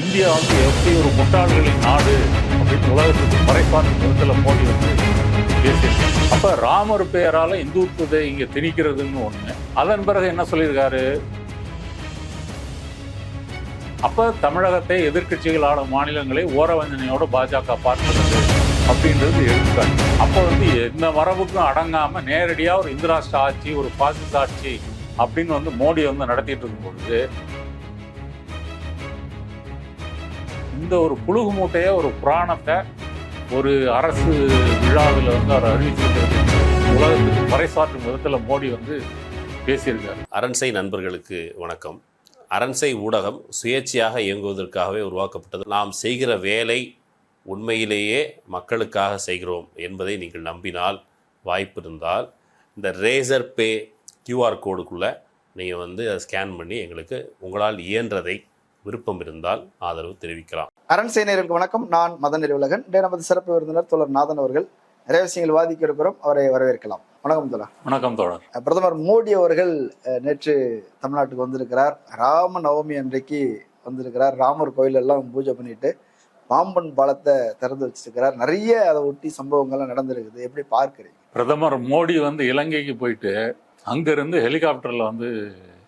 India வந்து எப்படி ஒரு முட்டாள்களின் நாடு அப்படின்னு உலகத்துக்கு பறைசாற்றும் விதத்தில் மோடி வந்து பேசியிருக்காரு. அப்போ ராமர் பெயரால் இந்துத்துவத்தை இங்கே திணிக்கிறதுன்னு ஒன்று அதன் பிறகு என்ன சொல்லியிருக்காரு? அப்போ தமிழகத்தை எதிர்க்கட்சிகள் ஆளும் மாநிலங்களை ஓரவஞ்சனையோட பாஜக பார்க்கிறது அப்படின்றது எடுத்துக்காட்டு அப்போ வந்து எந்த மரபுக்கும் அடங்காமல் நேரடியாக ஒரு இந்திராஷ்டிர ஆட்சி ஒரு பாசிச ஆட்சி அப்படின்னு வந்து மோடி வந்து நடத்திட்டு இருக்கும் பொழுது இந்த ஒரு புழுகு மூட்டையை ஒரு புராணத்தை ஒரு அரசு விழாவில் வந்து அவர் அறிவிச்சிருக்கிறது. உலகத்துக்கு பறைசாற்றும் விதத்தில் மோடி வந்து பேசியிருக்கார். அரண்சை நண்பர்களுக்கு வணக்கம். அரண்சை ஊடகம் சுயேட்சையாக இயங்குவதற்காகவே உருவாக்கப்பட்டது. நாம் செய்கிற வேலை உண்மையிலேயே மக்களுக்காக செய்கிறோம் என்பதை நீங்கள் நம்பினால் வாய்ப்பு இருந்தால் இந்த ரேசர் பே கியூஆர் கோடுக்குள்ளே நீங்கள் வந்து அதை ஸ்கேன் பண்ணி எங்களுக்கு உங்களால் இயன்றதை விருப்பம் இருந்தால் ஆதரவு தெரிவிக்கலாம். அரண் சேனையர்களுக்கு வணக்கம். நான் மதன் நிறுவலகன் நமது சிறப்பு விருந்தினர் தோழர் நாதன் அவர்கள் நிறைய விஷயங்கள் வாதிக்க இருக்கிறோம். அவரை வரவேற்கலாம். வணக்கம் தோழர். வணக்கம் தோழர். பிரதமர் மோடி அவர்கள் நேற்று தமிழ்நாட்டுக்கு வந்திருக்கிறார். ராம நவமி அன்றைக்கு வந்திருக்கிறார். ராமர் கோயில் எல்லாம் பூஜை பண்ணிட்டு பாம்பன் பாலத்தை திறந்து வச்சிருக்கிறார். நிறைய அதை ஒட்டி சம்பவங்கள்லாம் நடந்திருக்குது. எப்படி பார்க்கிறீங்க? பிரதமர் மோடி வந்து இலங்கைக்கு போயிட்டு அங்கிருந்து ஹெலிகாப்டர்ல வந்து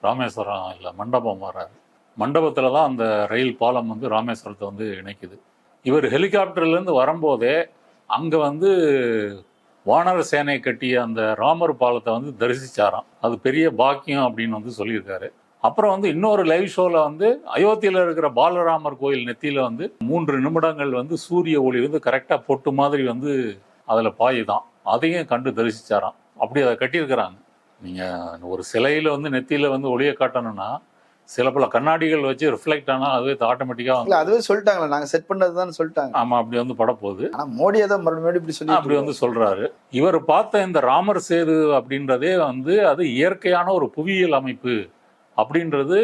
ராமேஸ்வரம் இல்லை மண்டபம் வர்றாரு. மண்டபத்தில் தான் அந்த ரயில் பாலம் வந்து ராமேஸ்வரத்தை வந்து இணைக்குது. இவர் ஹெலிகாப்டர்லேருந்து வரும்போதே அங்கே வந்து வானர சேனை கட்டிய அந்த ராமர் பாலத்தை வந்து தரிசிச்சாராம். அது பெரிய பாக்கியம் அப்படின்னு வந்து சொல்லியிருக்காரு. அப்புறம் வந்து இன்னொரு லைவ் ஷோவில் வந்து அயோத்தியில் இருக்கிற பாலராமர் கோயில் நெத்தியில் வந்து மூன்று நிமிடங்கள் வந்து சூரிய ஒளி வந்து கரெக்டாக பொட்டு மாதிரி வந்து அதில் பாயுதான். அதையும் கண்டு தரிசிச்சாராம். அப்படி அதை கட்டியிருக்கிறாங்க. நீங்கள் ஒரு சிலையில் வந்து நெத்தியில் வந்து ஒளியை காட்டணும்னா சில பல கண்ணாடிகள் வச்சு ரிஃப்ளெக்ட் ஆனால் அதுவே ஆட்டோமேட்டிக்காக இல்ல அதுவே சொல்லிட்டாங்களே. நாங்க செட் பண்ணதுதான் சொல்லிட்டாங்க. ஆமாம் அப்படி வந்து படப்போகுது. ஆனா மோடி அதை மறுபடியும் இப்படி சொல்லி அப்படி வந்து சொல்றாரு. இவர் பார்த்த இந்த ராமர் சேது அப்படின்றதே வந்து அது இயற்கையான ஒரு புவியியல் அமைப்பு அப்படின்றது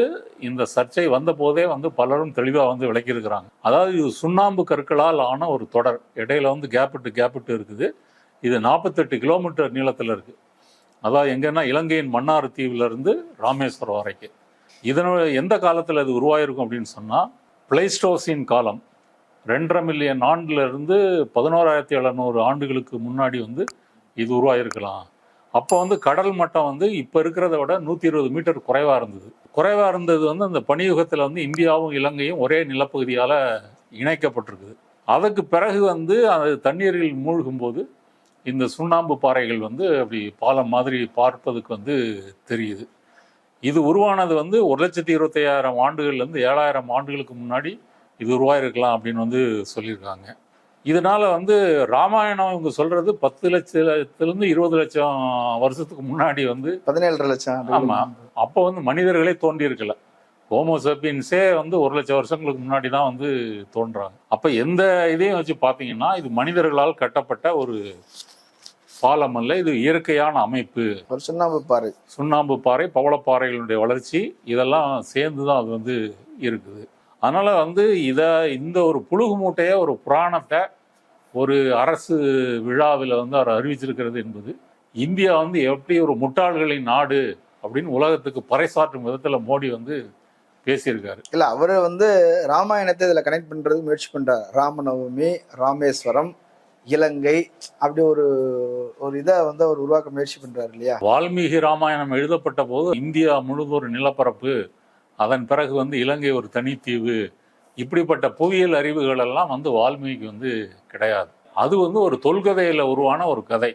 இந்த சர்ச்சை வந்த போதே வந்து பலரும் தெளிவாக வந்து விளக்கியிருக்கிறாங்க. அதாவது இது சுண்ணாம்பு கற்களால் ஆன ஒரு தொடர். இடையில வந்து கேப்பிட்டு கேப்பிட்டு இருக்குது. இது நாற்பத்தெட்டு கிலோமீட்டர் நீளத்தில் இருக்கு. அதாவது எங்கன்னா இலங்கையின் மன்னார் தீவுல இருந்து ராமேஸ்வரம் வரைக்கும். இதனோட எந்த காலத்தில் இது உருவாயிருக்கும் அப்படின்னு சொன்னால் பிளைஸ்டோசின் காலம். ரெண்டரை மில்லியன் ஆண்டுலேருந்து பதினோராயிரத்தி எழுநூறு ஆண்டுகளுக்கு முன்னாடி வந்து இது உருவாயிருக்கலாம். அப்போ வந்து கடல் மட்டம் வந்து இப்போ இருக்கிறத விட நூற்றி இருபது மீட்டர் குறைவாக இருந்தது. குறைவாக இருந்தது வந்து அந்த பனியுகத்தில் வந்து இந்தியாவும் இலங்கையும் ஒரே நிலப்பகுதியால் இணைக்கப்பட்டிருக்குது. அதுக்கு பிறகு வந்து அது தண்ணீரில் மூழ்கும்போது இந்த சுண்ணாம்பு பாறைகள் வந்து அப்படி பாலம் மாதிரி பார்ப்பதுக்கு வந்து தெரியுது. இது உருவானது வந்து ஒரு லட்சத்தி இருபத்தையாயிரம் ஆண்டுகள்லேருந்து ஏழாயிரம் ஆண்டுகளுக்கு முன்னாடி இது உருவாயிருக்கலாம் அப்படின்னு வந்து சொல்லியிருக்காங்க. இதனால வந்து ராமாயணம் இவங்க சொல்றது பத்து லட்சத்திலிருந்து இருபது லட்சம் வருஷத்துக்கு முன்னாடி வந்து பதினேழரை லட்சம் ஆமா. அப்போ வந்து மனிதர்களே தோன்றி இருக்கல. ஹோமோசப்பியன்ஸே வந்து ஒரு லட்சம் வருஷங்களுக்கு முன்னாடி தான் வந்து தோன்றாங்க. அப்ப எந்த இதையும் வச்சு பார்த்தீங்கன்னா இது மனிதர்களால் கட்டப்பட்ட ஒரு பாலம் அல்ல இது இயற்கையான அமைப்பு. ஒரு சுண்ணாம்பு பாரு சுண்ணாம்பு பாறை பவளப்பாறைகளுடைய வளர்ச்சி இதெல்லாம் சேர்ந்து தான் அது வந்து இருக்குது. அதனால வந்து இதை இந்த ஒரு புழுகு மூட்டைய ஒரு புராணத்தை ஒரு அரசு விழாவில் வந்து அவர் அறிவிச்சிருக்கிறது என்பது இந்தியா வந்து எப்படி ஒரு முட்டாள்களின் நாடு அப்படின்னு உலகத்துக்கு பறைசாற்றும் விதத்தில் மோடி வந்து பேசியிருக்காரு. இல்ல அவரு வந்து ராமாயணத்தை இதுல கனெக்ட் பண்றது முயற்சி பண்றார். ராமநவமி ராமேஸ்வரம் இலங்கை அப்படி ஒரு ஒரு இதை வந்து அவர் உருவாக்க முயற்சி பண்றாரு இல்லையா? வால்மீகி ராமாயணம் எழுதப்பட்ட போது இந்தியா முழுவதும் ஒரு நிலப்பரப்பு அதன் பிறகு வந்து இலங்கை ஒரு தனித்தீவு இப்படிப்பட்ட புவியியல் அறிவுகள் எல்லாம் வந்து வால்மீகி வந்து கிடையாது. அது வந்து ஒரு தொல்கதையில் உருவான ஒரு கதை.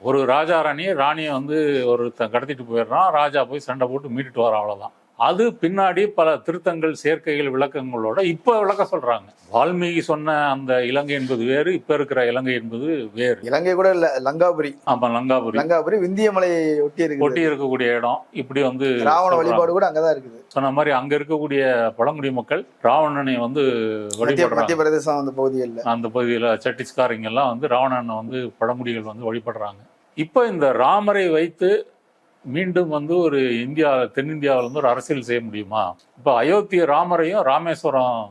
ஒரு ராஜா ராணி ராணியை வந்து ஒருத்தன் கடத்திட்டு போயிடுறான் ராஜா போய் சண்டை போட்டு மீட்டுட்டு வரான் அவ்வளோதான் அது பின்னாடி பல திருத்தங்கள் சேர்க்கைகள் விளக்கங்களோட இப்ப விளக்க சொல்றாங்க. வால்மீகி சொன்ன அந்த இலங்கை என்பது வேறு இப்ப இருக்கிற இலங்கை என்பது வேறு. இலங்கை கூட இல்ல லங்காபுரி. ஆமா லங்காபுரி. லங்காபுரி விந்திய மலையை ஒட்டி ஒட்டி இருக்கு இருக்கக்கூடிய இடம். இப்படி வந்து ராவண. வழிபாடு கூட அங்கதான் இருக்குது. சொன்ன மாதிரி அங்க இருக்கக்கூடிய பழங்குடி மக்கள் ராவணனை வந்து மத்திய பிரதேசம் அந்த பகுதிகளில். அந்த பகுதியில் சட்டிஸ்காரங்க எல்லாம் வந்து ராவணனை வந்து பழங்குடிகள் வந்து வழிபடுறாங்க. இப்போ இந்த ராமரை வைத்து மீண்டும் வந்து ஒரு இந்தியா தென்னிந்தியாவில் வந்து ஒரு அரசியல் செய்ய முடியுமா? இப்போ அயோத்திய ராமரையும் ராமேஸ்வரம்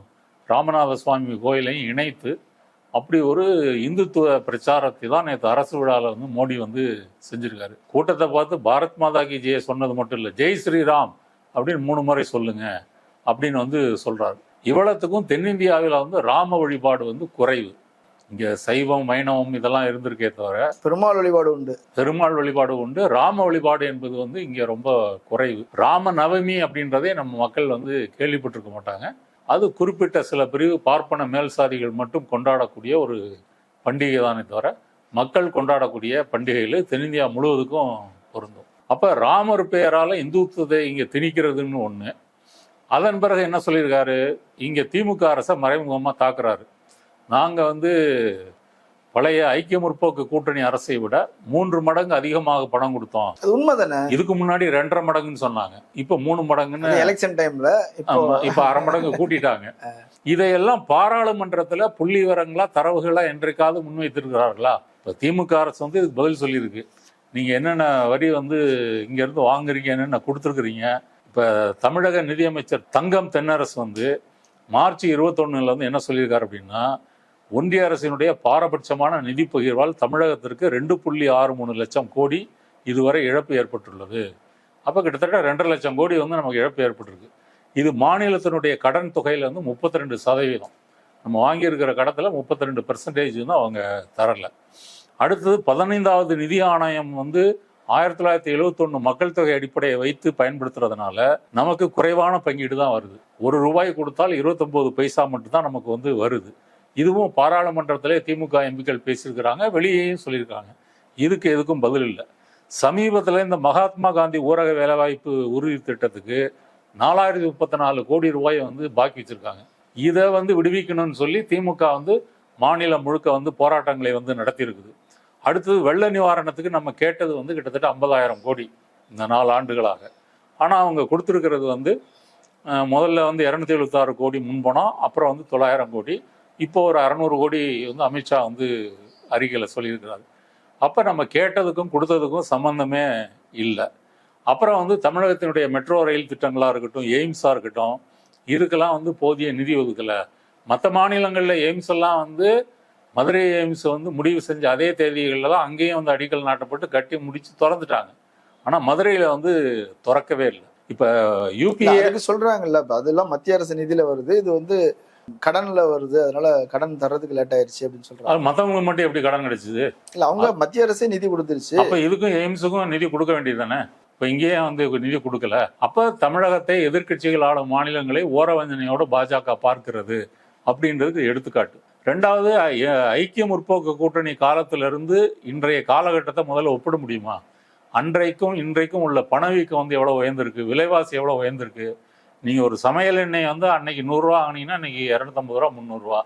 ராமநாத சுவாமி கோயிலையும் இணைத்து அப்படி ஒரு இந்துத்துவ பிரச்சாரத்தை தான் நேற்று அரசு விழாவில் வந்து மோடி வந்து செஞ்சுருக்காரு. கூட்டத்தை பார்த்து பாரத் மாதா கி ஜெய சொன்னது மட்டும் இல்லை ஜெய் ஸ்ரீராம் அப்படின்னு மூணு முறை சொல்லுங்க அப்படின்னு வந்து சொல்கிறாரு இவ்வளத்துக்கும் தென்னிந்தியாவில் வந்து ராம வழிபாடு வந்து குறைவு. இங்க சைவம் வைணவம் இதெல்லாம் இருந்திருக்கே தவிர பெருமாள் வழிபாடு உண்டு. பெருமாள் வழிபாடு உண்டு. ராம வழிபாடு என்பது வந்து இங்க ரொம்ப குறைவு. ராம நவமி அப்படின்றதே நம்ம மக்கள் வந்து கேள்விப்பட்டிருக்க மாட்டாங்க. அது குறிப்பிட்ட சில பிரிவு பார்ப்பன மேல் சாதிகள் மட்டும் கொண்டாடக்கூடிய ஒரு பண்டிகை தானே தவிர மக்கள் கொண்டாடக்கூடிய பண்டிகைகள் தென்னிந்தியா முழுவதுக்கும் பொருந்தும். அப்ப ராமர் பெயரால இந்துத்துவத்தை இங்க திணிக்கிறதுன்னு ஒண்ணு. அதன் பிறகு என்ன சொல்லியிருக்காரு? இங்க திமுக அரசை மறைமுகமா தாக்குறாரு. நாங்க வந்து பழைய ஐக்கிய முற்போக்கு கூட்டணி அரசை விட மூன்று மடங்கு அதிகமாக பணம் கொடுத்தோம். அது உண்மைதானே? இதுக்கு முன்னாடி ரெண்டரை மடங்குன்னு சொன்னாங்க. இப்ப மூணு மடங்குன்னு எலெக்ஷன் டைம்ல இப்போ அரை மடங்கு கூட்டிட்டாங்க. இதையெல்லாம் பாராளுமன்றத்துல புள்ளி விவரங்களா தரவுகளா என்றைக்காவது முன்வைத்திருக்கிறார்களா? இப்ப திமுக அரசு வந்து இதுக்கு பதில் சொல்லியிருக்கு. நீங்க என்னென்ன வரி வந்து இங்க இருந்து வாங்குறீங்க என்னென்ன கொடுத்துருக்குறீங்க? இப்ப தமிழக நிதியமைச்சர் தங்கம் தென்னரசு வந்து மார்ச் இருபத்தொன்னுல வந்து என்ன சொல்லியிருக்காரு அப்படின்னா ஒன்றிய அரசினுடைய பாரபட்சமான நிதி பகிர்வால் தமிழகத்திற்கு ரெண்டு புள்ளி ஆறு மூணு லட்சம் கோடி இதுவரை இழப்பு ஏற்பட்டுள்ளது. அப்போ கிட்டத்தட்ட ரெண்டரை லட்சம் கோடி வந்து நமக்கு இழப்பு ஏற்பட்டிருக்கு. இது மாநிலத்தினுடைய கடன் தொகையில் வந்து முப்பத்தி ரெண்டு சதவீதம். நம்ம வாங்கியிருக்கிற கடத்தில் முப்பத்தி ரெண்டு பெர்சன்டேஜ் வந்து அவங்க தரலை. அடுத்தது பதினைந்தாவது நிதி ஆணையம் வந்து ஆயிரத்தி தொள்ளாயிரத்தி எழுபத்தொன்று மக்கள் தொகை அடிப்படையை வைத்து பயன்படுத்துறதுனால நமக்கு குறைவான பங்கீடு தான் வருது. ஒரு ரூபாய் கொடுத்தால் இருபத்தொம்போது பைசா மட்டும்தான் நமக்கு வந்து வருது. இதுவும் பாராளுமன்றத்திலே திமுக எம்பிக்கள் பேசியிருக்கிறாங்க வெளியேயும் சொல்லியிருக்காங்க. இதுக்கு எதுக்கும் பதில் இல்லை. சமீபத்தில் இந்த மகாத்மா காந்தி ஊரக வேலைவாய்ப்பு உறுதி திட்டத்துக்கு நாலாயிரத்தி முப்பத்தி நாலு கோடி ரூபாய் வந்து பாக்கி வச்சுருக்காங்க. இதை வந்து விடுவிக்கணும்னு சொல்லி திமுக வந்து மாநிலம் முழுக்க வந்து போராட்டங்களை வந்து நடத்தியிருக்குது. அடுத்தது வெள்ள நிவாரணத்துக்கு நம்ம கேட்டது வந்து கிட்டத்தட்ட ஐம்பதாயிரம் கோடி இந்த நாலு ஆண்டுகளாக. ஆனால் அவங்க கொடுத்துருக்கிறது வந்து முதல்ல வந்து இரநூத்தி எழுபத்தாறு கோடி முன்பணம் அப்புறம் வந்து தொள்ளாயிரம் கோடி. இப்போ ஒரு அறநூறு கோடி வந்து அமித்ஷா வந்து அறிக்கையில் சொல்லியிருக்கிறாரு. அப்போ நம்ம கேட்டதுக்கும் கொடுத்ததுக்கும் சம்பந்தமே இல்லை. அப்புறம் வந்து தமிழகத்தினுடைய மெட்ரோ ரயில் திட்டங்களாக இருக்கட்டும் எய்ம்ஸாக இருக்கட்டும் இதுக்கெல்லாம் வந்து போதிய நிதி ஒதுக்கலை. மற்ற மாநிலங்களில் எய்ம்ஸ் எல்லாம் வந்து மதுரை எய்ம்ஸ் வந்து முடிவு செஞ்ச அதே தேதிகளில் தான் அங்கேயும் வந்து அடிக்கல் நாட்டப்பட்டு கட்டி முடிச்சு திறந்துட்டாங்க. ஆனால் மதுரையில் வந்து திறக்கவே இல்லை. இப்போ யூபிஏ இப்ப அதெல்லாம் மத்திய அரசு நிதியில வருது. இது வந்து கடன்ல வருது அதனால கடன் தர்றதுக்கு லேட் ஆயிருச்சு அப்படின்னு சொல்றாங்க. அது மற்றவங்களுக்கு மட்டும் எப்படி கடன் கிடைச்சிது? இல்ல அவங்க மத்திய அரசே நிதி கொடுத்துருச்சு. அப்ப இதுக்கும் எய்ம்ஸுக்கும் நிதி கொடுக்க வேண்டியது தானே இப்ப இங்கேயே வந்து நிதி கொடுக்கல. அப்ப தமிழகத்தை எதிர்க்கட்சிகள் ஆளும் மாநிலங்களை ஓரவஞ்சனையோட பாஜக பார்க்கிறது அப்படின்றதுக்கு எடுத்துக்காட்டு. ரெண்டாவது ஐக்கிய முற்போக்கு கூட்டணி காலத்திலிருந்து இன்றைய காலகட்டத்தை முதல்ல ஒப்பிட முடியுமா? அன்றைக்கும் இன்றைக்கும் உள்ள பணவீக்கம் வந்து எவ்வளவு உயர்ந்திருக்கு? விலைவாசி எவ்வளவு உயர்ந்திருக்கு? நீங்க ஒரு சமையல் எண்ணெய் வந்து அன்னைக்கு நூறுரூவா வாங்கினீங்கன்னா இன்னைக்கு இரநூத்தம்பது ரூபா முந்நூறுரூவா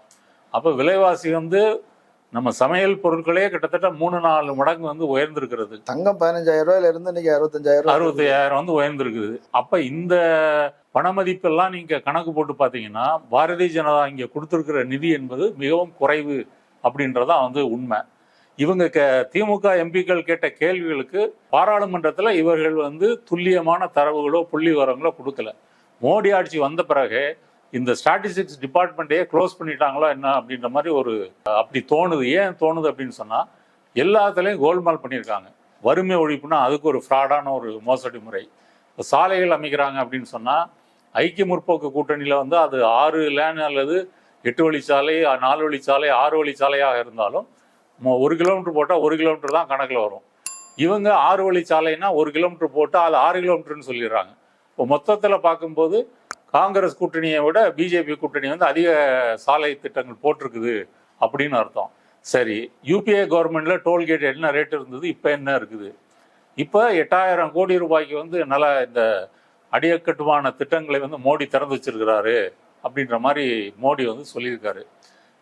அப்போ விலைவாசி வந்து நம்ம சமையல் பொருட்களே கிட்டத்தட்ட மூணு நாலு மடங்கு வந்து உயர்ந்திருக்கிறது. தங்கம் பதினஞ்சாயிரம் ரூபாயில இருந்து இன்னைக்கு அறுபத்தஞ்சாயிரம் வந்து உயர்ந்திருக்குது. அப்ப இந்த பண மதிப்பெல்லாம் நீங்க கணக்கு போட்டு பாத்தீங்கன்னா பாரதிய ஜனதா இங்க கொடுத்திருக்கிற நிதி என்பது மிகவும் குறைவு அப்படின்றதான் வந்து உண்மை. இவங்க கே- திமுக எம்பிக்கள் கேட்ட கேள்விகளுக்கு பாராளுமன்றத்துல இவர்கள் வந்து துல்லியமான தரவுகளோ புள்ளி விவரங்களோ கொடுக்கல. மோடி ஆட்சி வந்த பிறகு இந்த ஸ்டாட்டிஸ்டிக்ஸ் டிபார்ட்மெண்ட்டையே க்ளோஸ் பண்ணிட்டாங்களோ என்ன அப்படின்ற மாதிரி ஒரு அப்படி தோணுது. ஏன் தோணுது அப்படின்னு சொன்னால் எல்லாத்துலேயும் கோல்மால் பண்ணியிருக்காங்க. வறுமை ஒழிப்புனா அதுக்கு ஒரு ஃப்ராடான ஒரு மோசடி முறை. இப்போ சாலைகள் அமைக்கிறாங்க அப்படின்னு சொன்னால் ஐக்கிய முற்போக்கு கூட்டணியில் வந்து அது ஆறு லேன் அல்லது எட்டு வழிச்சாலை நாலு வழிச்சாலை ஆறு வழிச்சாலையாக இருந்தாலும் ஒரு கிலோமீட்டர் போட்டால் ஒரு கிலோமீட்டர் தான் கணக்கில் வரும். இவங்க ஆறு வழிச்சாலைன்னா ஒரு கிலோமீட்டர் போட்டால் அது ஆறு கிலோமீட்டர்னு சொல்லிடுறாங்க. இப்போ மொத்தத்தில் பார்க்கும்போது காங்கிரஸ் கூட்டணியை விட பிஜேபி கூட்டணி வந்து அதிக சாலை திட்டங்கள் போட்டிருக்குது அப்படின்னு அர்த்தம். சரி யூபிஏ கவர்மெண்ட்டில் டோல்கேட் என்ன ரேட் இருந்தது இப்போ என்ன இருக்குது? இப்போ எட்டாயிரம் கோடி ரூபாய்க்கு வந்து நல்ல இந்த அடியக்கட்டுமான திட்டங்களை வந்து மோடி திறந்து வச்சிருக்கிறாரு அப்படின்ற மாதிரி மோடி வந்து சொல்லியிருக்காரு.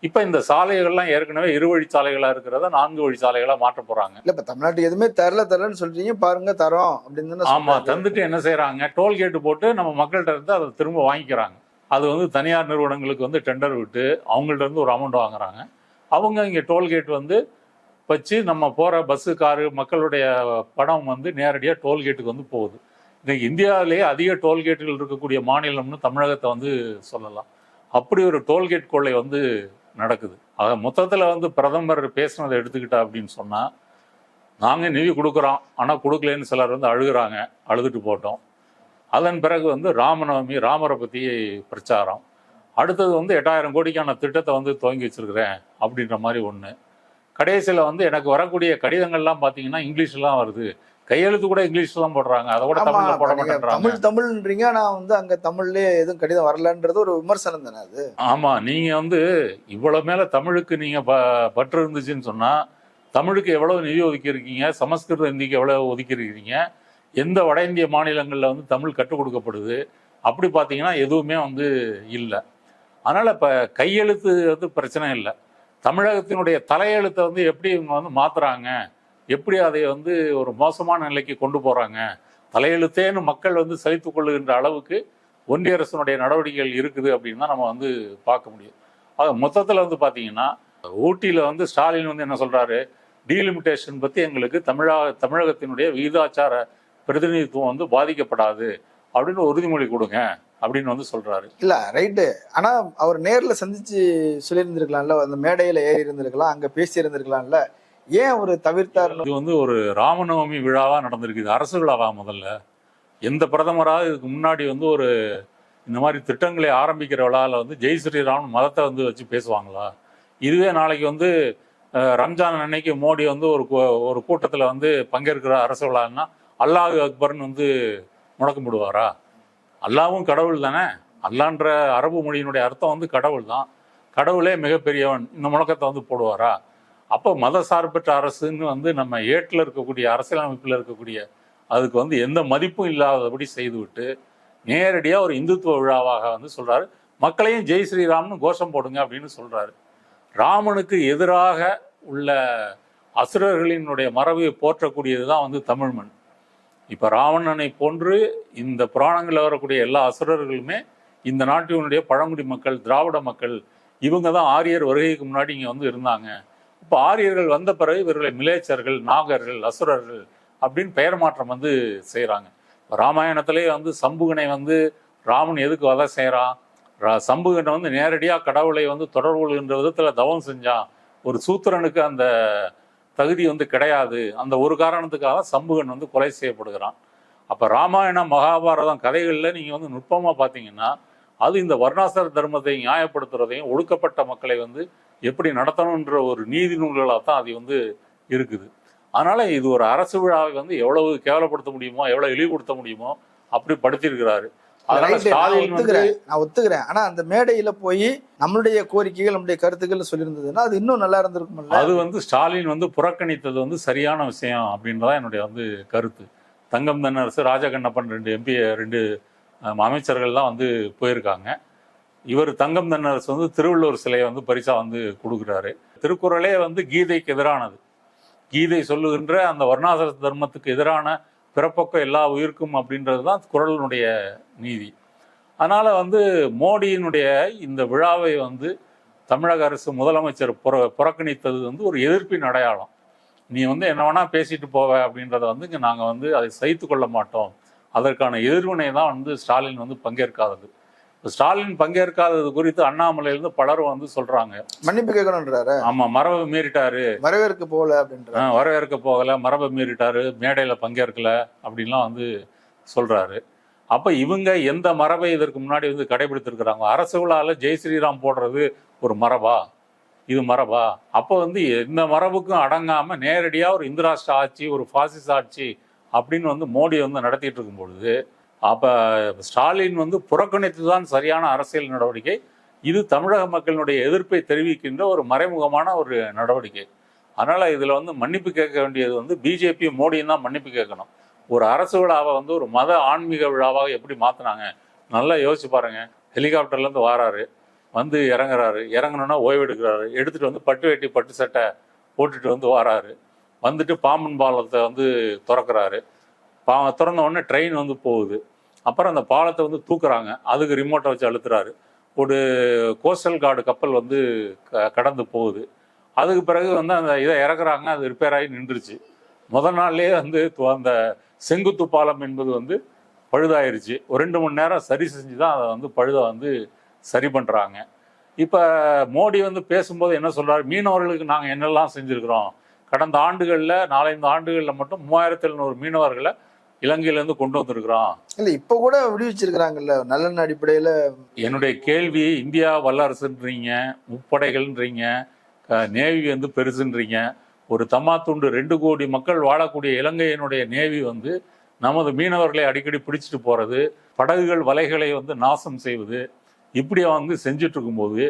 இப்போ இந்த சாலைகள்லாம் ஏற்கனவே இருவழி சாலைகளா இருக்கிறத நான்கு வழி சாலைகளா மாற்ற போறாங்க. இல்ல இப்ப தமிழ்நாட்டுக்கு எதுவுமே தரல தரலன்னு சொல்றீங்க பாருங்க தரோம் அப்படின்னு தானே ஆமா சொல்றாங்க. தந்துட்டு என்ன செய்றாங்க டோல்கேட் போட்டு நம்ம மக்கள்கிட்ட இருந்து அதை திரும்ப வாங்கிக்கிறாங்க. அது வந்து தனியார் நிறுவனங்களுக்கு வந்து டெண்டர் விட்டு அவங்கள்ட்ட இருந்து ஒரு அமௌண்ட் வாங்குறாங்க. அவங்க இங்க டோல்கேட் வந்து வச்சு நம்ம போற பஸ்ஸு காரு மக்களுடைய பணம் வந்து நேரடியாக டோல்கேட்டுக்கு வந்து போகுது. இன்னைக்கு இந்தியாவிலேயே அதிக டோல்கேட்டுகள் இருக்கக்கூடிய மாநிலம்னு தமிழகத்தை வந்து சொல்லலாம். அப்படி ஒரு டோல்கேட் கொள்ளை வந்து நடக்குது. ஆக மொத்தத்தில் வந்து பிரதமர் பேசுனதை எடுத்துக்கிட்டா அப்படின்னு சொன்னால் நாங்கள் நிதி கொடுக்குறோம். ஆனால் கொடுக்கலன்னு சிலர் வந்து அழுகுறாங்க. அழுதுட்டு போட்டோம். அதன் பிறகு வந்து ராமநவமி ராமரை பற்றி பிரச்சாரம். அடுத்தது வந்து எட்டாயிரம் கோடிக்கான திட்டத்தை வந்து துவங்கி வச்சிருக்கிறேன் அப்படின்ற மாதிரி ஒன்று கடைசியில் வந்து எனக்கு வரக்கூடிய கடிதங்கள்லாம் பார்த்தீங்கன்னா இங்கிலீஷ்லாம் வருது. கையெழுத்து கூட இங்கிலீஷ்லாம் போடுறாங்க. அதை கூட ஆமா தமிழில் போட நீங்க மாட்டேன்றாங்க. தமிழ் தமிழ்ன்றீங்க நான் வந்து அங்க தமிழ்லயே எதுவும் கடிதம் வரலன்றது ஒரு விமர்சனம் தானே அது? ஆமாம் நீங்கள் வந்து இவ்வளோ மேலே தமிழுக்கு நீங்கள் ப பற்று இருந்துச்சுன்னு சொன்னால் தமிழுக்கு எவ்வளோ நிதி ஒதுக்கியிருக்கீங்க சமஸ்கிருத ஹிந்திக்கு எவ்வளோ ஒதுக்கியிருக்கீங்க எந்த வட இந்திய மாநிலங்களில் வந்து தமிழ் கற்றுக் கொடுக்கப்படுது அப்படி பார்த்தீங்கன்னா எதுவுமே வந்து இல்லை. அதனால் இப்போ கையெழுத்து வந்து பிரச்சனை இல்லை. தமிழகத்தினுடைய தலையெழுத்தை வந்து எப்படி இவங்க வந்து மாற்றுறாங்க எப்படி அதை வந்து ஒரு மோசமான நிலைக்கு கொண்டு போகிறாங்க தலையெழுத்தேன்னு மக்கள் வந்து சலித்து கொள்ளுகின்ற அளவுக்கு ஒன்றிய அரசனுடைய நடவடிக்கைகள் இருக்குது அப்படின்னு தான் நம்ம வந்து பார்க்க முடியும். அது மொத்தத்தில் வந்து பார்த்தீங்கன்னா ஊட்டியில் வந்து ஸ்டாலின் வந்து என்ன சொல்கிறாரு டீலிமிட்டேஷன் பற்றி எங்களுக்கு தமிழக தமிழகத்தினுடைய விகிதாச்சார பிரதிநிதித்துவம் வந்து பாதிக்கப்படாது அப்படின்னு உறுதிமொழி கொடுங்க அப்படின்னு வந்து சொல்கிறாரு இல்ல ரைட்டு. ஆனா அவர் நேர்ல சந்திச்சு சொல்லியிருந்திருக்கலாம்ல அந்த மேடையில ஏறி இருந்திருக்கலாம் அங்க பேசி இருந்திருக்கலாம்ல ஏன் அவர் தவிர்த்தார்? இது வந்து ஒரு ராமநவமி விழாவா நடந்திருக்கு. இது அரசு விழாவா முதல்ல. எந்த பிரதமராவது இதுக்கு முன்னாடி வந்து ஒரு இந்த மாதிரி திட்டங்களை ஆரம்பிக்கிற விழாவில் வந்து ஜெய் ஸ்ரீராம் மதத்தை வந்து வச்சு பேசுவாங்களா? இதுவே நாளைக்கு வந்து ரம்ஜான் அன்னைக்கு மோடி வந்து ஒரு கூ- ஒரு கூட்டத்தில் வந்து பங்கேற்கிற அரசு விழான்னா அல்லாஹ் அக்பர்னு வந்து முழக்கமிடுவாரா அல்லாவும் கடவுள் தானே? அல்லான்ற அரபு மொழியினுடைய அர்த்தம் வந்து கடவுள் தான். கடவுளே மிகப்பெரியவன். இந்த முழக்கத்தை வந்து போடுவாரா? அப்போ மத சார்பற்ற அரசுன்னு வந்து நம்ம ஏட்டில் இருக்கக்கூடிய அரசியலமைப்பில் இருக்கக்கூடிய அதுக்கு வந்து எந்த மதிப்பும் இல்லாதபடி செய்துவிட்டு நேரடியாக ஒரு இந்துத்துவ விழாவாக வந்து சொல்கிறாரு மக்களையும் ஜெய் ஸ்ரீராம்னு கோஷம் போடுங்க அப்படின்னு சொல்கிறாரு ராமனுக்கு எதிராக உள்ள அசுரர்களினுடைய மரபை போற்றக்கூடியது தான் வந்து தமிழ் மண். இப்போ ராவணனை போன்று இந்த புராணங்களில் வரக்கூடிய எல்லா அசுரர்களுமே இந்த நாட்டினுடைய பழங்குடி மக்கள் திராவிட மக்கள் இவங்க தான் ஆரியர் வருகைக்கு முன்னாடி இங்கே வந்து இருந்தாங்க. இப்போ ஆரியர்கள் வந்த பிறகு இவர்களை மிலேச்சர்கள் நாகர்கள் அசுரர்கள் அப்படின்னு பெயர் மாற்றம் வந்து செய்கிறாங்க ராமாயணத்திலே வந்து சம்புகனை வந்து ராமன் எதுக்கு வதை செய்கிறான் சம்புகனை வந்து நேரடியாக கடவுளை வந்து தொடர்பு கொள்கின்ற விதத்தில் தவம் செஞ்சான். ஒரு சூத்திரனுக்கு அந்த தகுதி வந்து கிடையாது. அந்த ஒரு காரணத்துக்காக சம்புகன் வந்து கொலை செய்யப்படுகிறான். அப்போ ராமாயணம் மகாபாரதம் கதைகளில் நீங்கள் வந்து நுட்பமாக பார்த்தீங்கன்னா அது இந்த வர்ணாசிர தர்மத்தை நியாயப்படுத்துறதையும் ஒடுக்கப்பட்ட மக்களை வந்து எப்படி நடத்தணுன்ற ஒரு நீதி நூல்களாக தான் அது வந்து இருக்குது. அதனால இது ஒரு அரசு விழாவை வந்து எவ்வளவு கேவலப்படுத்த முடியுமோ எவ்வளவு இழிவுபடுத்த முடியுமோ அப்படி Right, நான் ஒத்துக்கிறேன் ஆனா அந்த மேடையில போய் நம்மளுடைய கோரிக்கைகள் நம்முடைய கருத்துக்கள் சொல்லியிருந்ததுன்னா அது இன்னும் நல்லா இருந்திருக்கும்ல? அது வந்து ஸ்டாலின் வந்து புறக்கணித்தது வந்து சரியான விஷயம் அப்படின்றதான் என்னுடைய வந்து கருத்து. தங்கம் தென்னரசு ராஜகண்ணப்பன் ரெண்டு எம்பி ரெண்டு அமைச்சர்கள்லாம் வந்து போயிருக்காங்க. இவர் தங்கம் தென்னரசு வந்து திருவள்ளுவர் சிலையை வந்து பரிசா வந்து கொடுக்குறாரு. திருக்குறளே வந்து கீதைக்கு எதிரானது. கீதை சொல்லுகின்ற அந்த வர்ணாசிர தர்மத்துக்கு எதிரான பிறப்பக்கம் எல்லா உயிருக்கும் அப்படின்றது தான் குறளினுடைய நீதி. அதனால் வந்து மோடியினுடைய இந்த விழாவை வந்து தமிழக அரசு முதலமைச்சர் புற புறக்கணித்தது வந்து ஒரு எதிர்ப்பின் அடையாளம். நீ வந்து என்ன வேணால் பேசிட்டு போவ அப்படின்றத வந்து இங்கே நாங்கள் வந்து அதை சகித்து கொள்ள மாட்டோம். அதற்கான எதிர்வினை தான் வந்து ஸ்டாலின் வந்து பங்கேற்காதது. ஸ்டாலின் பங்கேற்காதது குறித்து அண்ணாமலையிலிருந்து பலரும் வந்து சொல்றாங்க. மன்னிப்பு கேட்கணுன்றாரு ஆமா மரபை மீறிட்டாரு. வரவேற்க போகல அப்படின்ற வரவேற்க போகல மரபை மீறிட்டாரு மேடையில பங்கேற்கல அப்படின்லாம் வந்து சொல்றாரு. அப்ப இவங்க எந்த மரபை இதற்கு முன்னாடி வந்து கடைபிடித்திருக்கிறாங்க? அரசு விழால ஜெய் ஸ்ரீராம் போடுறது ஒரு மரபா? இது மரபா? அப்போ வந்து எந்த மரபுக்கும் அடங்காம நேரடியா ஒரு இந்திராஷ்டிர ஆட்சி ஒரு பாசிச ஆட்சி அப்படின்னு வந்து மோடி வந்து நடத்திட்டு இருக்கும் பொழுது அப்போ ஸ்டாலின் வந்து புறக்கணித்து தான் சரியான அரசியல் நடவடிக்கை இது தமிழக மக்களினுடைய எதிர்ப்பை தெரிவிக்கின்ற ஒரு மறைமுகமான ஒரு நடவடிக்கை. அதனால் இதில் வந்து மன்னிப்பு கேட்க வேண்டியது வந்து பிஜேபி மோடியும் தான் மன்னிப்பு கேட்கணும். ஒரு அரசு விழாவை வந்து ஒரு மத ஆன்மீக விழாவாக எப்படி மாற்றினாங்க நல்லா யோசிச்சு பாருங்கள் ஹெலிகாப்டர்லேருந்து வாராரு வந்து இறங்குறாரு. இறங்கணுன்னா ஓய்வு எடுக்கிறாரு. எடுத்துகிட்டு வந்து பட்டு வேட்டி பட்டு சட்டை போட்டுட்டு வந்து வாராரு. வந்துட்டு பாம்பன் பாலத்தை வந்து திறக்கிறாரு. பா திறந்த உடனே ட்ரெயின் வந்து போகுது. அப்புறம் அந்த பாலத்தை வந்து தூக்குறாங்க. அதுக்கு ரிமோட்டை வச்சு அழுத்துறாரு. ஒரு கோஸ்டல் கார்டு கப்பல் வந்து க- கடந்து போகுது. அதுக்கு பிறகு வந்து அந்த இதை இறக்குறாங்க. அது ரிப்பேர் ஆகி நின்றுச்சு. முதல் நாள்லயே வந்து அந்த செங்குத்து பாலம் என்பது வந்து பழுதாயிருச்சு. ஒரு ரெண்டு மணி நேரம் சரி செஞ்சு தான் அதை வந்து பழுதை வந்து சரி பண்ணுறாங்க இப்போ மோடி வந்து பேசும்போது என்ன சொல்கிறார் மீனவர்களுக்கு நாங்கள் என்னெல்லாம் செஞ்சுருக்கிறோம்? கடந்த ஆண்டுகளில் நாலஞ்சு ஆண்டுகளில் மட்டும் மூவாயிரத்தி எழுநூறு மீனவர்களை இலங்கையிலேருந்து கொண்டு வந்திருக்கிறோம் இல்ல இப்ப கூட விடுவிச்சிருக்கிறாங்கல்ல நல்லெண்ண அடிப்படையில? என்னுடைய கேள்வி இந்தியா வல்லரசுன்றீங்க முப்படைகள்ன்றீங்க நேவி வந்து பெருசுன்றீங்க. ஒரு தம்மாத்துண்டு ரெண்டு கோடி மக்கள் வாழக்கூடிய இலங்கையினுடைய நேவி வந்து நமது மீனவர்களை அடிக்கடி பிடிச்சிட்டு போறது படகுகள் வலைகளை வந்து நாசம் செய்வது இப்படி வந்து செஞ்சுட்டு இருக்கும்போது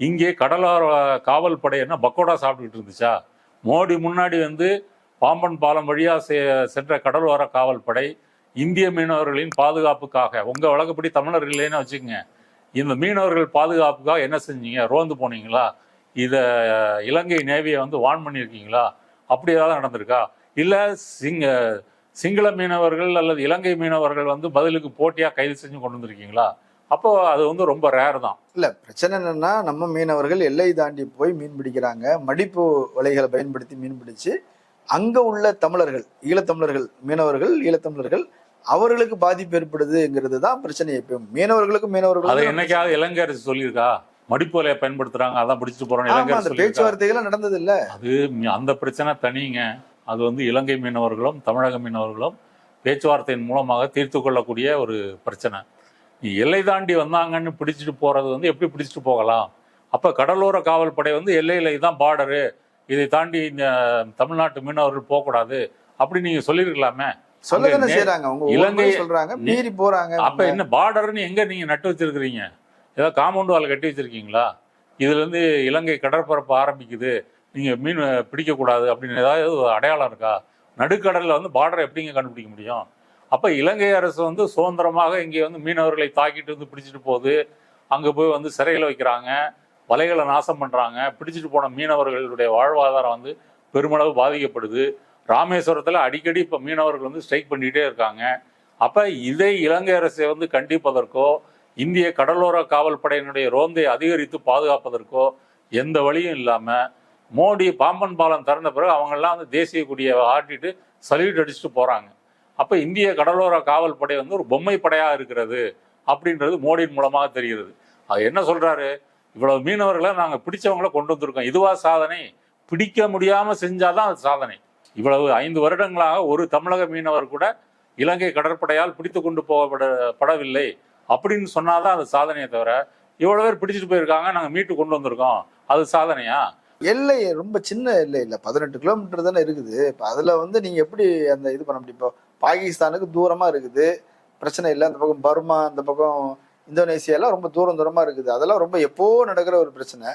இங்கே கடலோர காவல் படை என்ன பக்கோடா சாப்பிட்டுக்கிட்டு இருந்துச்சா? மோடி முன்னாடி வந்து பாம்பன் பாலம் வழியாக செ- சென்ற கடலோர காவல் படை இந்திய மீனவர்களின் பாதுகாப்புக்காக உங்கள் வழக்கப்படி தமிழர் இல்லைன்னு வச்சுக்கோங்க. இந்த மீனவர்கள் பாதுகாப்புக்காக என்ன செஞ்சீங்க? ரோந்து போனீங்களா? இதை இலங்கை நேவியை வந்து வான் பண்ணியிருக்கீங்களா? அப்படி ஏதாவது நடந்திருக்கா? இல்லை சிங்க சிங்கள மீனவர்கள் அல்லது இலங்கை மீனவர்கள் வந்து பதிலுக்கு போட்டியாக கைது செஞ்சு கொண்டு வந்திருக்கீங்களா? அப்போ அது வந்து ரொம்ப ரேர் தான். இல்ல பிரச்சனை என்னன்னா நம்ம மீனவர்கள் எல்லை தாண்டி போய் மீன் பிடிக்கிறாங்க. மடிப்பு வலைகளை பயன்படுத்தி மீன் பிடிச்சு அங்க உள்ள தமிழர்கள் ஈழத்தமிழர்கள் மீனவர்கள் ஈழத்தமிழர்கள் அவர்களுக்கு பாதிப்பு ஏற்படுதுங்கிறது தான் பிரச்சனை இப்போ மீனவர்களுக்கும் அதை மீனவர்களுக்கும் என்னைக்காவது இலங்கை அரசு சொல்லியிருக்கா? மடிப்பு வலையை பயன்படுத்துறாங்க அதான் பிடிச்சிட்டு போறோம் இலங்கை அரசு அந்த சொல்லியிருக்கா? பேச்சுவார்த்தைகள் நடந்தது இல்ல அது அந்த பிரச்சனை தனிங்க. அது வந்து இலங்கை மீனவர்களும் தமிழக மீனவர்களும் பேச்சுவார்த்தையின் மூலமாக தீர்த்து கொள்ளக்கூடிய ஒரு பிரச்சனை. எல்லை தாண்டி வந்தாங்கன்னு பிடிச்சிட்டு போறது வந்து எப்படி பிடிச்சிட்டு போகலாம்? அப்ப கடலோர காவல் படை வந்து எல்லையில இதுதான் பார்டரு இதை தாண்டி இந்த தமிழ்நாட்டு மீனவர்கள் போகக்கூடாது. அப்படி நீங்க சொல்லியிருக்கலாமே இலங்கை- சொல்றாங்க. மீறி போறாங்க. அப்ப என்ன பார்டர்னு எங்க நீங்க நட்டு வச்சிருக்கிறீங்க? ஏதோ காம்பவுண்ட் வால் கட்டி வச்சிருக்கீங்களா? இதுல இருந்து இலங்கை கடற்பரப்பு ஆரம்பிக்குது. நீங்க மீன் பிடிக்க கூடாது அப்படின்னு ஏதாவது அடையாளம் இருக்கா? நடுக்கடல்ல வந்து பார்டரை எப்படிங்க கண்டுபிடிக்க முடியும்? அப்போ இலங்கை அரசு வந்து சுதந்திரமாக இங்கே வந்து மீனவர்களை தாக்கிட்டு வந்து பிடிச்சிட்டு போகுது. அங்கே போய் வந்து சிறையில் வைக்கிறாங்க. வலைகளை நாசம் பண்ணுறாங்க பிடிச்சிட்டு போன மீனவர்களுடைய வாழ்வாதாரம் வந்து பெருமளவு பாதிக்கப்படுது. ராமேஸ்வரத்தில் அடிக்கடி இப்போ மீனவர்கள் வந்து ஸ்ட்ரைக் பண்ணிகிட்டே இருக்காங்க. அப்போ இதை இலங்கை அரசை வந்து கண்டிப்பதற்கோ இந்திய கடலோர காவல் படையினுடைய ரோந்தை அதிகரித்து பாதுகாப்பதற்கோ எந்த வழியும் இல்லாமல் மோடி பாம்பன் பாலம் திறந்த பிறகு அவங்கெல்லாம் வந்து தேசிய கொடியை ஆட்டிட்டு சல்யூட் அடிச்சுட்டு போகிறாங்க அப்ப இந்திய கடலோர காவல் படை வந்து ஒரு பொம்மை படையா இருக்கிறது அப்படின்றது மோடியின் மூலமாக தெரிகிறது. அது என்ன சொல்றாரு? இவ்வளவு மீனவர்களை நாங்கள் பிடிச்சவங்களை கொண்டு வந்திருக்கோம். இதுவா சாதனை? பிடிக்க முடியாம செஞ்சாதான் அது சாதனை. இவ்வளவு ஐந்து வருடங்களாக ஒரு தமிழக மீனவர் கூட இலங்கை கடற்படையால் பிடித்து கொண்டு போகப்பட படவில்லை அப்படின்னு சொன்னாதான் அது சாதனையை தவிர இவ்வளவு பேர் பிடிச்சிட்டு போயிருக்காங்க நாங்கள் மீட்டு கொண்டு வந்திருக்கோம். அது சாதனையா? எல்லை ரொம்ப சின்ன எல்லை இல்லை. பதினெட்டு கிலோமீட்டர் தானே இருக்குது. இப்போ அதில் வந்து நீங்கள் எப்படி அந்த இது பண்ண முடியும்? இப்போ பாகிஸ்தானுக்கு தூரமாக இருக்குது. பிரச்சனை இல்லை. அந்த பக்கம் பர்மா அந்த பக்கம் இந்தோனேசியாலாம் ரொம்ப தூரம் தூரமாக இருக்குது. அதெல்லாம் ரொம்ப எப்போ நடக்கிற ஒரு பிரச்சனை.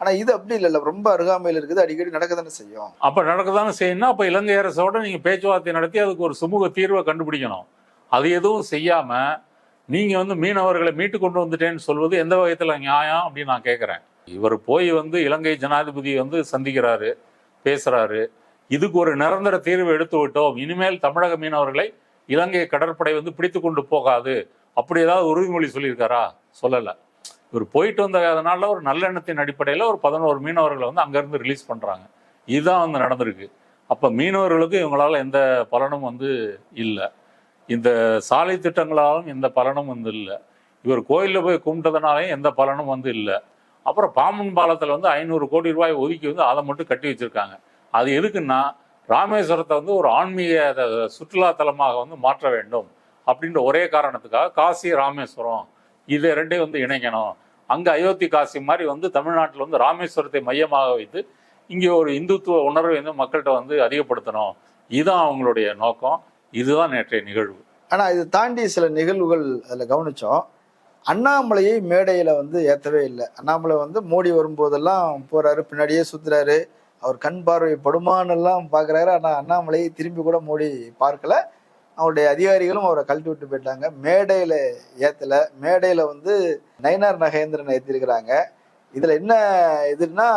ஆனா இது அப்படி இல்லைல்ல ரொம்ப அருகாமையில் இருக்குது. அடிக்கடி நடக்க தானே செய்யும். அப்ப நடக்கதானே செய்யணும்னா அப்ப இலங்கை அரசோட நீங்க பேச்சுவார்த்தை நடத்தி அதுக்கு ஒரு சுமூக தீர்வை கண்டுபிடிக்கணும். அது எதுவும் செய்யாம நீங்க வந்து மீனவர்களை மீட்டு கொண்டு வந்துட்டேன்னு சொல்வது எந்த வகைத்துல நியாயம் அப்படின்னு நான் கேட்கிறேன் இவர் போய் வந்து இலங்கை ஜனாதிபதி வந்து சந்திக்கிறாரு பேசுறாரு. இதுக்கு ஒரு நிரந்தர தீர்வு எடுத்து விட்டோம். இனிமேல் தமிழக மீனவர்களை இலங்கை கடற்படை வந்து பிடித்து கொண்டு போகாது. அப்படி ஏதாவது உறுதிமொழி சொல்லியிருக்காரா? சொல்லலை. இவர் போயிட்டு வந்த அதனால ஒரு நல்லெண்ணத்தின் அடிப்படையில் ஒரு பதினோரு மீனவர்களை வந்து அங்கேருந்து ரிலீஸ் பண்ணுறாங்க இதுதான் வந்து நடந்திருக்கு. அப்போ மீனவர்களுக்கு இவங்களால எந்த பலனும் வந்து இல்லை. இந்த சாலை திட்டங்களாலும் எந்த பலனும் வந்து இல்லை. இவர் கோயிலில் போய் கும்பிட்டதுனாலையும் எந்த பலனும் வந்து இல்லை. அப்புறம் பாம்பன் பாலத்தில் வந்து ஐநூறு கோடி ரூபாய் ஒதுக்கி வந்து அதை மட்டும் கட்டி வச்சிருக்காங்க. அது எதுக்குன்னா ராமேஸ்வரத்தை வந்து ஒரு ஆன்மீக த- சுற்றுலா தலமாக வந்து மாற்ற வேண்டும் அப்படின்ற ஒரே காரணத்துக்காக காசி ராமேஸ்வரம் இது ரெண்டையும் வந்து இணைக்கணும். அங்கே அயோத்தி காசி மாதிரி வந்து தமிழ்நாட்டில் வந்து ராமேஸ்வரத்தை மையமாக வைத்து இங்கே ஒரு இந்துத்துவ உணர்வை வந்து மக்கள்கிட்ட வந்து அதிகப்படுத்தணும். இதுதான் அவங்களுடைய நோக்கம். இதுதான் நேற்றைய நிகழ்வு. ஆனால் இது தாண்டி சில நிகழ்வுகள் அதில் கவனிச்சோம். அண்ணாமலையை மேடையில் வந்து ஏற்றவே இல்லை. அண்ணாமலை வந்து மோடி வரும்போதெல்லாம் போகிறாரு பின்னாடியே சுத்துறாரு. அவர் கண் பார்வை படுமானெல்லாம் பாக்குறாரு ஆனா அண்ணாமலையை திரும்பி கூட மோடி பார்க்கல. அவருடைய அதிகாரிகளும் அவரை கழட்டி விட்டு போயிட்டாங்க. மேடையில ஏத்தல. மேடையில வந்து நயனார் நகேந்திரன் ஏத்திருக்கிறாங்க. இதுல என்ன இதுன்னா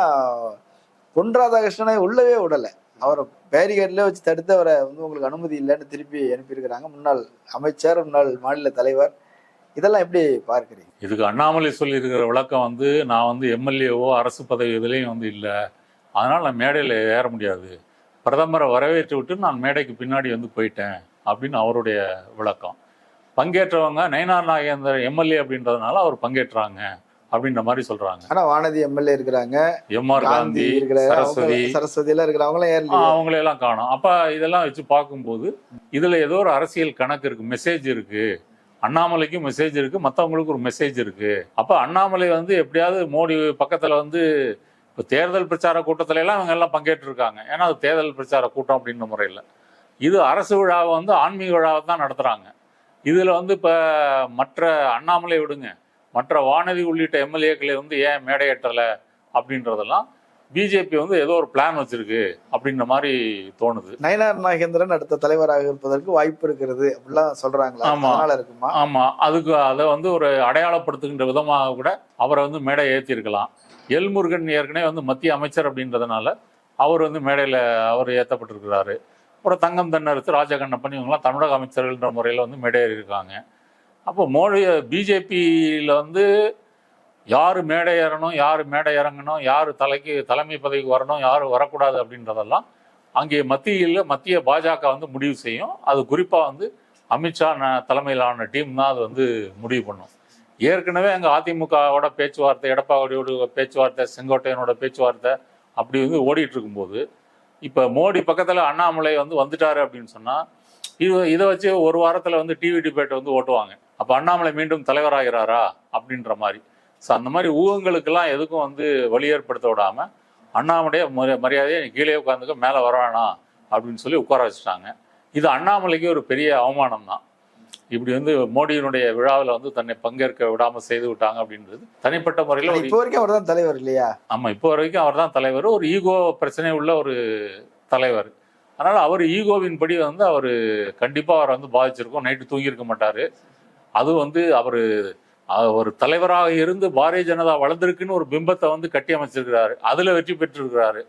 பொன் ராதாகிருஷ்ணனை உள்ளவே விடல. அவரை பேரிகேட்லேயே வச்சு தடுத்து அவரை வந்து உங்களுக்கு அனுமதி இல்லைன்னு திருப்பி அனுப்பியிருக்கிறாங்க. முன்னாள் அமைச்சர் முன்னாள் மாநில தலைவர். இதெல்லாம் எப்படி பார்க்குறீங்க? இதுக்கு அண்ணாமலை சொல்லியிருக்கிற விளக்கம் வந்து நான் வந்து எம்எல்ஏவோ அரசு பதவி இதுலேயும் வந்து இல்லை. அதனால் நான் மேடையில் ஏற முடியாது. பிரதமரை வரவேற்று விட்டு நான் மேடைக்கு பின்னாடி வந்து போயிட்டேன் அப்படின்னு அவருடைய விளக்கம். பங்கேற்றவங்க நயனார் நாகேந்திரன் எம்எல்ஏ அப்படின்றதுனால அவர் பங்கேற்றாங்க அப்படின்ற மாதிரி சொல்றாங்க. ஆனா வானதி எம்எல்ஏ இருக்கிறாங்க. M R Gandhi Saraswathi Saraswathi. எல்லாம் இருக்கிறவங்களும் ஆ, ஏறலையே அவங்களையெல்லாம் காணும். அப்ப இதெல்லாம் வச்சு பார்க்கும்போது இதுல ஏதோ ஒரு அரசியல் கணக்கு இருக்கு மெசேஜ் இருக்கு. அண்ணாமலைக்கும் மெசேஜ் இருக்கு மற்றவங்களுக்கு ஒரு மெசேஜ் இருக்கு. அப்ப அண்ணாமலை வந்து எப்படியாவது மோடி பக்கத்துல வந்து இப்போ தேர்தல் பிரச்சார கூட்டத்துல எல்லாம் இவங்க எல்லாம் பங்கேற்று இருக்காங்க ஏன்னா அது தேர்தல் பிரச்சார கூட்டம் அப்படின்ற முறையில். இது அரசு விழாவை வந்து ஆன்மீக விழாவை தான் நடத்துறாங்க. இதுல வந்து இப்ப மற்ற அண்ணாமலை விடுங்க மற்ற வானதி உள்ளிட்ட எம்எல்ஏக்களை வந்து ஏன் மேடையேற்றலை அப்படின்றதெல்லாம் பிஜேபி வந்து ஏதோ ஒரு பிளான் வச்சிருக்கு அப்படின்ற மாதிரி தோணுது. நயனார் நாகேந்திரன் அடுத்த தலைவராக இருப்பதற்கு வாய்ப்பு இருக்கிறது அப்படிலாம் சொல்றாங்களா? ஆமா. இருக்குமா? ஆமா. அதுக்கு அதை வந்து ஒரு அடையாளப்படுத்துகின்ற விதமாக கூட அவரை வந்து மேடை ஏற்றிருக்கலாம் எல்முருகன் ஏற்கனவே வந்து மத்திய அமைச்சர் அப்படின்றதுனால அவர் வந்து மேடையில் அவர் ஏற்றப்பட்டிருக்கிறாரு அப்புறம் தங்கம் தென்னரசு ராஜகண்ணப்பன் இவங்கெல்லாம் தமிழக அமைச்சர்கள்ன்ற முறையில் வந்து மேடையேறி இருக்காங்க. அப்போ மோடி பிஜேபியில் வந்து யார் மேடை ஏறணும் யார் மேடை இறங்கணும் யார் தலைக்கு தலைமை பதவிக்கு வரணும் யார் வரக்கூடாது அப்படின்றதெல்லாம் அங்கே மத்தியில் மத்திய பாஜக வந்து முடிவு செய்யும். அது குறிப்பாக வந்து அமித்ஷா ந- தலைமையிலான டீம் தான் அது வந்து முடிவு பண்ணும். ஏற்கனவே அங்கே அதிமுகவோட பேச்சுவார்த்தை எடப்பாடியோட பேச்சுவார்த்தை செங்கோட்டையனோட பேச்சுவார்த்தை அப்படி வந்து ஓடிட்டு இருக்கும்போது இப்போ மோடி பக்கத்தில் அண்ணாமலை வந்து வந்துட்டாரு அப்படின்னு சொன்னால் இது இதை வச்சு ஒரு வாரத்தில் வந்து டிவி டிபேட் வந்து ஓட்டுவாங்க. அப்போ அண்ணாமலை மீண்டும் தலைவராகிறாரா அப்படின்ற மாதிரி. ஸோ அந்த மாதிரி ஊகங்களுக்கெல்லாம் எதுக்கும் வந்து வழி ஏற்படுத்த விடாமல் அண்ணாமலையை மரியாதையை கீழே உட்காந்துக்க மேலே வரானா அப்படின்னு சொல்லி உட்கார வச்சுட்டாங்க. இது அண்ணாமலைக்கு ஒரு பெரிய அவமானம் தான் இப்படி வந்து மோடியினுடைய விழாவில் வந்து தன்னை பங்கேற்க விடாம செய்து விட்டாங்க அப்படின்றது தனிப்பட்ட முறையில் இப்போ வரைக்கும் அவர் தான் தலைவர் இல்லையா? ஆமா இப்போ வரைக்கும் அவர் தான் தலைவர். ஒரு ஈகோ பிரச்சனை உள்ள ஒரு தலைவர். அதனால அவர் ஈகோவின் படி வந்து அவர் கண்டிப்பா அவரை வந்து பாதிச்சிருக்கும். நைட்டு தூங்கியிருக்க மாட்டாரு. அது வந்து அவர் ஒரு தலைவராக இருந்து பாரதிய ஜனதா வளர்ந்திருக்குன்னு ஒரு பிம்பத்தை வந்து கட்டி அமைச்சிருக்கிறாரு. அதுல வெற்றி பெற்றிருக்கிறாரு.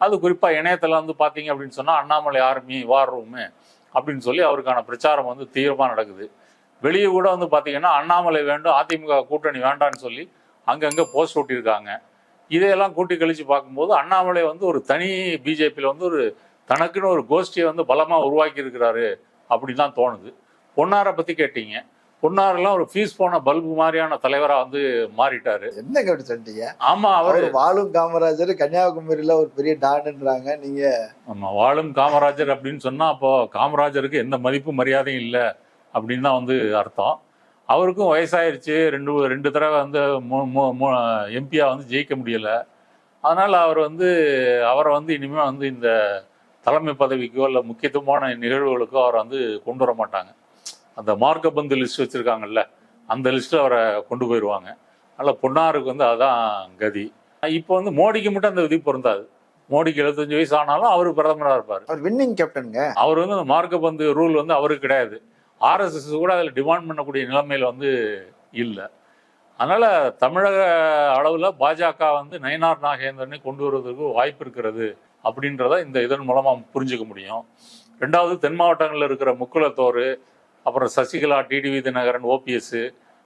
அது குறிப்பா இணையத்துல வந்து பாத்தீங்க அப்படின்னு சொன்னா அண்ணாமலை ஆர்மி வார் ரூமு அப்படின்னு சொல்லி அவருக்கான பிரச்சாரம் வந்து தீவிரமாக நடக்குது. வெளியே கூட வந்து பார்த்தீங்கன்னா அண்ணாமலை வேண்டும் அதிமுக கூட்டணி வேண்டான்னு சொல்லி அங்கங்கே போஸ்ட் ஓட்டியிருக்காங்க இதையெல்லாம் கூட்டி கழிச்சு பார்க்கும்போது அண்ணாமலை வந்து ஒரு தனி பிஜேபியில் வந்து ஒரு தனக்குன்னு ஒரு கோஷ்டியை வந்து பலமாக உருவாக்கி இருக்கிறாரு அப்படின்னு தான் தோணுது. பொன்னாரை பற்றி கேட்டீங்க. பொன்னாரெல்லாம் ஒரு ஃபீஸ் போன பல்பு மாதிரியான தலைவரா வந்து மாறிட்டாரு. என்னங்க அப்படி சொல்லிட்டீங்க? ஆமா அவர் வாழும் காமராஜர் கன்னியாகுமரியில ஒரு பெரிய டான்ன்றாங்க நீங்க ஆமா வாழும் காமராஜர் அப்படின்னு சொன்னா அப்போ காமராஜருக்கு எந்த மதிப்பு மரியாதையும் இல்லை அப்படின்னு தான் வந்து அர்த்தம். அவருக்கும் வயசாயிருச்சு ரெண்டு ரெண்டு தடவை வந்து எம்பியா வந்து ஜெயிக்க முடியல. அதனால அவர் வந்து அவரை வந்து இனிமே வந்து இந்த தலைமை பதவிக்கோ இல்லை முக்கியத்துவமான நிகழ்வுகளுக்கோ அவரை வந்து கொண்டு வர மாட்டாங்க. அந்த மார்க்க பந்து லிஸ்ட் வச்சிருக்காங்கல்ல அந்த லிஸ்ட்டில் அவரை கொண்டு போயிடுவாங்க அதனால் பொன்னாருக்கு வந்து அதான் கதி. இப்போ வந்து மோடிக்கு மட்டும் அந்த விதி பொருந்தாது. மோடிக்கு எழுபத்தஞ்சு வயசு ஆனாலும் அவர் பிரதமராக இருப்பார். அவர் வின்னிங் கேப்டனுங்க அவர் வந்து அந்த மார்க்க பந்து ரூல் வந்து அவருக்கு கிடையாது. ஆர்எஸ்எஸ் கூட அதில் டிமாண்ட் பண்ணக்கூடிய நிலைமையில வந்து இல்லை. அதனால தமிழக அளவில் பாஜக வந்து நயனார் நாகேந்திரனை கொண்டு வருவதற்கு வாய்ப்பு இருக்கிறது அப்படின்றத இந்த இதன் மூலமாக புரிஞ்சுக்க முடியும். ரெண்டாவது தென் மாவட்டங்களில் இருக்கிற முக்குலத்தோர் அப்புறம் சசிகலா டிடிவி தினகரன் ஓபிஎஸ்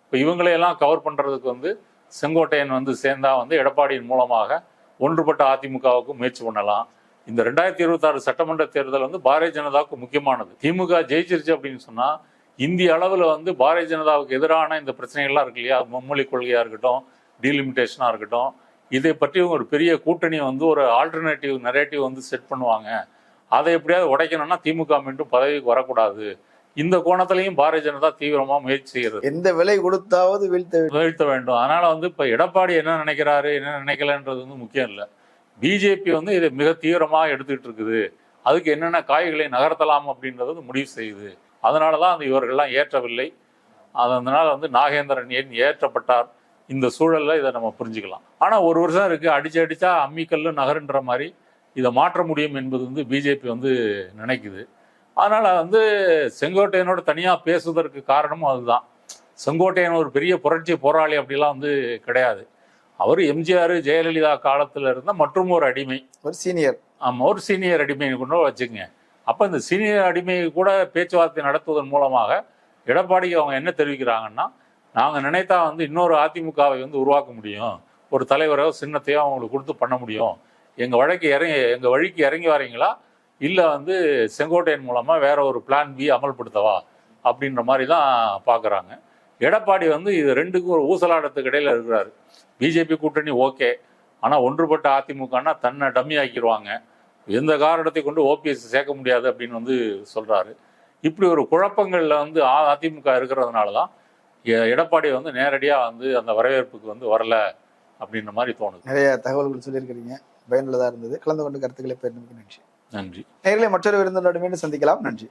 இப்போ இவங்களையெல்லாம் கவர் பண்ணுறதுக்கு வந்து செங்கோட்டையன் வந்து சேர்ந்தா வந்து எடப்பாடியின் மூலமாக ஒன்றுபட்ட அதிமுகவுக்கு முயற்சி பண்ணலாம். இந்த ரெண்டாயிரத்தி இருபத்தாறு சட்டமன்ற தேர்தல் வந்து பாரதிய ஜனதாவுக்கு முக்கியமானது. திமுக ஜெயிச்சிருச்சு அப்படின்னு சொன்னால் இந்திய அளவில் வந்து பாரதிய ஜனதாவுக்கு எதிரான இந்த பிரச்சனைகள்லாம் இருக்கு இல்லையா? மும்மொழி கொள்கையாக இருக்கட்டும் டீலிமிட்டேஷனாக இருக்கட்டும். இதை பற்றி ஒரு பெரிய கூட்டணி வந்து ஒரு ஆல்டர்னேட்டிவ் நரேட்டிவ் வந்து செட் பண்ணுவாங்க. அதை எப்படியாவது உடைக்கணும்னா திமுக மீண்டும் பதவிக்கு வரக்கூடாது. இந்த கோணத்திலையும் பாரதிய ஜனதா தீவிரமா முயற்சி செய்கிறது எந்த விலை கொடுத்தாவது வீழ்த்த வீழ்த்த வேண்டும். அதனால வந்து இப்ப எடப்பாடி என்ன நினைக்கிறாரு என்ன நினைக்கலன்றது வந்து முக்கியம் இல்லை. பிஜேபி வந்து இதை மிக தீவிரமாக எடுத்துக்கிட்டு இருக்குது. அதுக்கு என்னென்ன காய்களை நகர்த்தலாம் அப்படின்றது வந்து முடிவு செய்யுது. அதனால தான் அந்த இவர்கள்லாம் ஏற்றவில்லை. அதனால வந்து நாகேந்திரன் ஏன் ஏற்றப்பட்டார்? இந்த சூழல்ல இதை நம்ம புரிஞ்சுக்கலாம். ஆனா ஒரு வருஷம் இருக்கு அடிச்சு அடிச்சா அம்மிக்கல்லு நகருன்ற மாதிரி இதை மாற்ற முடியும் என்பது வந்து பிஜேபி வந்து நினைக்குது. அதனால வந்து செங்கோட்டையனோட தனியா பேசுவதற்கு காரணமும் அதுதான். செங்கோட்டையன் ஒரு பெரிய புரட்சி போராளி அப்படிலாம் வந்து கிடையாது. அவர் எம்ஜிஆர் ஜெயலலிதா காலத்துல இருந்த மற்றும் ஒரு அடிமை. ஒரு சீனியர். ஆமா ஒரு சீனியர் அடிமை கொண்டு வச்சுக்கங்க. அப்ப இந்த சீனியர் அடிமை கூட பேச்சுவார்த்தை நடத்துவதன் மூலமாக எடப்பாடிக்கு அவங்க என்ன தெரிவிக்கிறாங்கன்னா நாங்க நினைத்தா வந்து இன்னொரு அதிமுகவை வந்து உருவாக்க முடியும். ஒரு தலைவரோ சின்னத்தையோ அவங்களுக்கு கொடுத்து பண்ண முடியும். எங்க வழக்கு இறங்கி எங்க வழிக்கு இறங்கி வரீங்களா? இல்லை வந்து செங்கோட்டையன் மூலமாக வேற ஒரு பிளான் பி அமல்படுத்தவா அப்படின்ற மாதிரி தான் பார்க்குறாங்க எடப்பாடி வந்து இது ரெண்டுக்கும் ஒரு ஊசலாட்டத்துக்கு இடையில் இருக்கிறாரு. பிஜேபி கூட்டணி ஓகே ஆனால் ஒன்றுபட்ட அதிமுகனா தன்னை டம்மி ஆக்கிடுவாங்க எந்த காரணத்தை கொண்டு ஓபிஎஸ் சேர்க்க முடியாது அப்படின்னு வந்து சொல்கிறாரு இப்படி ஒரு குழப்பங்களில் வந்து அதிமுக இருக்கிறதுனால தான் எடப்பாடி வந்து நேரடியாக வந்து அந்த வரவேற்புக்கு வந்து வரல அப்படின்ற மாதிரி தோணுது. நிறைய தகவல்கள் சொல்லியிருக்கிறீங்க. பயனுள்ளதாக இருந்தது. கலந்து கொண்டு கருத்துக்களை பெருமைக்கு நன்றி. நன்றி. நேரில் மற்றொரு விருந்தினோடு மீண்டும் சந்திக்கலாம். நன்றி.